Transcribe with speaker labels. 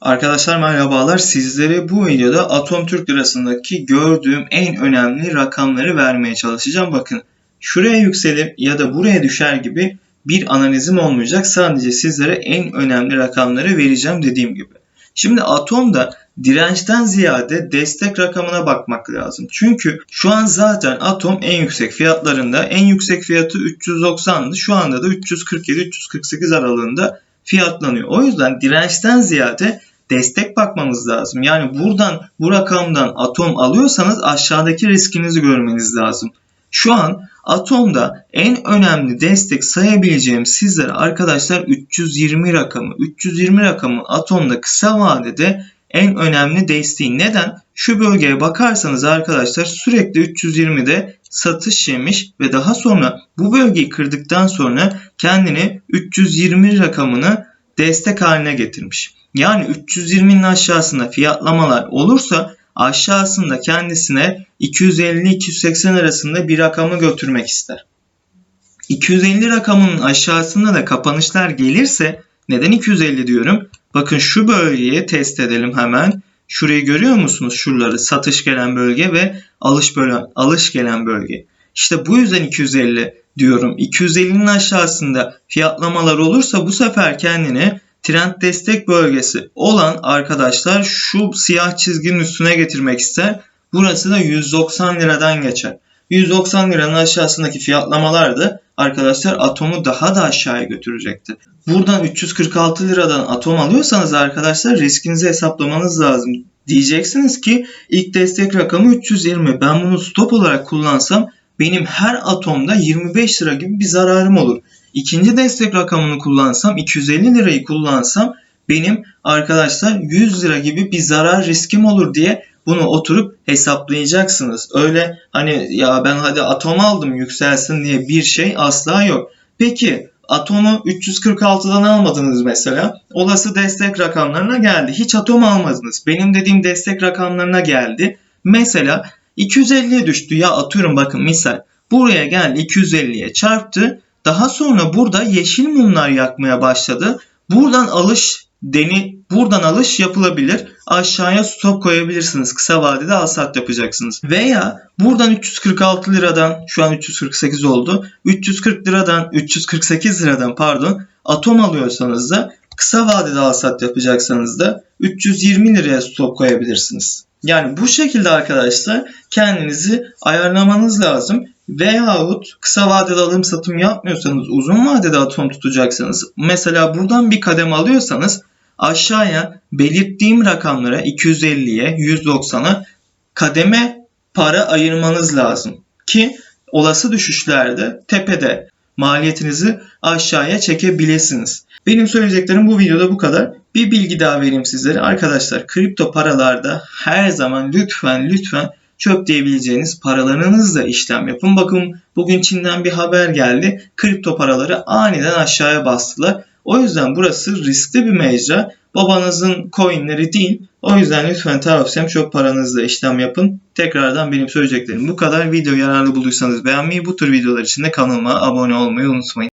Speaker 1: Arkadaşlar merhabalar. Sizlere bu videoda Atom Türk Lirası'ndaki gördüğüm en önemli rakamları vermeye çalışacağım. Bakın şuraya yükselip ya da buraya düşer gibi bir analizim olmayacak. Sadece sizlere en önemli rakamları vereceğim dediğim gibi. Şimdi Atom'da dirençten ziyade destek rakamına bakmak lazım. Çünkü şu an zaten Atom en yüksek fiyatlarında. En yüksek fiyatı 390'dı. Şu anda da 347-348 aralığında fiyatlanıyor. O yüzden dirençten ziyade destek bakmamız lazım. Yani buradan bu rakamdan atom alıyorsanız aşağıdaki riskinizi görmeniz lazım. Şu an atomda en önemli destek sayabileceğim sizlere arkadaşlar 320 rakamı. 320 rakamı atomda kısa vadede en önemli desteği. Neden? Şu bölgeye bakarsanız arkadaşlar sürekli 320'de satış yemiş ve daha sonra bu bölgeyi kırdıktan sonra kendini 320 rakamını destek haline getirmiş. Yani 320'nin aşağısında fiyatlamalar olursa aşağısında kendisine 250-280 arasında bir rakamı götürmek ister. 250 rakamının aşağısında da kapanışlar gelirse neden 250 diyorum? Bakın şu bölgeyi test edelim hemen. Şurayı görüyor musunuz? Şuraları satış gelen bölge ve alış bölen, alış gelen bölge. İşte bu yüzden 250 diyorum. 250'nin aşağısında fiyatlamalar olursa bu sefer kendini trend destek bölgesi olan arkadaşlar şu siyah çizginin üstüne getirmek ister. Burası da 190 liradan geçer. 190 liranın aşağısındaki fiyatlamalar da arkadaşlar atomu daha da aşağıya götürecektir. Buradan 346 liradan atom alıyorsanız arkadaşlar riskinizi hesaplamanız lazım. Diyeceksiniz ki ilk destek rakamı 320. Ben bunu stop olarak kullansam benim her atomda 25 lira gibi bir zararım olur. İkinci destek rakamını kullansam 250 lirayı kullansam benim arkadaşlar 100 lira gibi bir zarar riskim olur diye bunu oturup hesaplayacaksınız. Öyle hani ya ben hadi atom aldım yükselsin diye bir şey asla yok. Peki atomu 346'dan almadınız mesela. Olası destek rakamlarına geldi. Hiç atom almadınız. Benim dediğim destek rakamlarına geldi. Mesela 250'ye düştü. Ya atıyorum bakın misal. Buraya geldi 250'ye çarptı. Daha sonra burada yeşil mumlar yakmaya başladı. Buradan alış deni buradan alış yapılabilir. Aşağıya stop koyabilirsiniz. Kısa vadede al sat yapacaksınız. Veya buradan 346 liradan şu an 348 oldu. 340 liradan 348 liradan pardon atom alıyorsanız da kısa vadede al sat yapacaksanız da 320 liraya stop koyabilirsiniz. Yani bu şekilde arkadaşlar kendinizi ayarlamanız lazım. Veyahut kısa vadede alım satım yapmıyorsanız uzun vadede atom tutacaksanız mesela buradan bir kadem alıyorsanız aşağıya belirttiğim rakamlara 250'ye 190'a kademe para ayırmanız lazım ki olası düşüşlerde tepede maliyetinizi aşağıya çekebilirsiniz. Benim söyleyeceklerim bu videoda bu kadar. Bir bilgi daha vereyim sizlere. Arkadaşlar kripto paralarda her zaman lütfen lütfen çöp diyebileceğiniz paralarınızla işlem yapın. Bakın bugün Çin'den bir haber geldi. Kripto paraları aniden aşağıya bastılar. O yüzden burası riskli bir mecra. Babanızın coinleri değil. O yüzden lütfen tavsiyem çöp paranızla işlem yapın. Tekrardan benim söyleyeceklerim bu kadar. Video yararlı bulduysanız beğenmeyi, bu tür videolar için de kanalıma abone olmayı unutmayın.